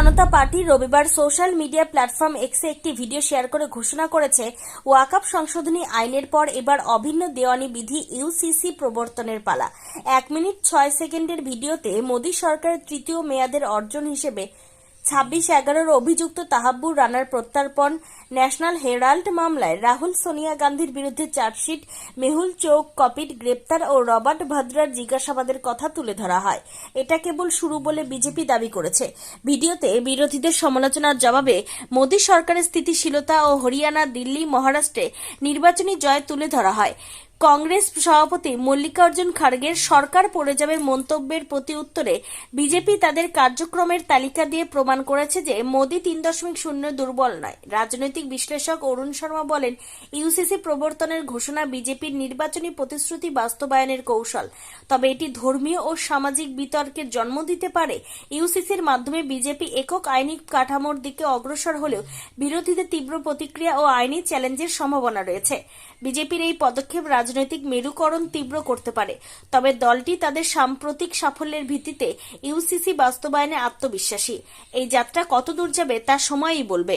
জনতা party রবিবার social media platform এক্সে একটি ভিডিও শেয়ার করে ঘোষণা করেছে ওয়াকাপ সংশোধনী আইনের পর এবার অভিন্ন দেওয়ানি বিধি ইউসিসি প্রবর্তনের পালা। এক মিনিট ছয় সেকেন্ডের ভিডিওতে মোদী সরকারের তৃতীয় মেয়াদের অর্জন হিসেবে ছাব্বিশ এগারোর অভিযুক্ত তাহাব্বুর রানার প্রত্যর্পণ ন্যাশনাল হেরাল্ড মামলায় রাহুল সোনিয়া গান্ধীর বিরুদ্ধে চার্জশিট, মেহুল চৌক কপিট, গ্রেপ্তার ও রবার্ট ভাদ্রার জিজ্ঞাসাবাদের কথা তুলে ধরা হয়। এটা কেবল শুরু বলে বিজেপি দাবি করেছে। ভিডিওতে বিরোধীদের সমালোচনার জবাবে মোদী সরকারের স্থিতিশীলতা ও হরিয়ানা, দিল্লি, মহারাষ্ট্রে নির্বাচনী জয় তুলে ধরা হয়। কংগ্রেস সভাপতি মল্লিকার্জুন খাড়গের সরকার পড়ে যাবে মন্তব্যের প্রতি উত্তরে বিজেপি তাদের কার্যক্রমের তালিকা দিয়ে প্রমাণ করেছে যে মোদী তিন দশমিক শূন্য দুর্বল নয়। রাজনৈতিক বিশ্লেষক অরুণ শর্মা বলেন, ইউসিসি প্রবর্তনের ঘোষণা বিজেপির নির্বাচনী প্রতিশ্রুতি বাস্তবায়নের কৌশল। তবে এটি ধর্মীয় ও সামাজিক বিতর্কের জন্ম দিতে পারে। ইউসিসির মাধ্যমে বিজেপি একক আইনি কাঠামোর দিকে অগ্রসর হলেও বিরোধীদের তীব্র প্রতিক্রিয়া ও আইনি চ্যালেঞ্জের সম্ভাবনা রয়েছে। বিজেপির এই পদক্ষেপ রাজনৈতিক মেরুকরণ তীব্র করতে পারে। তবে দলটি তাদের সাম্প্রতিক সাফল্যের ভিত্তিতে ইউসিসি বাস্তবায়নে আত্মবিশ্বাসী। এই যাত্রা কত দূর যাবে তা সময়ই বলবে।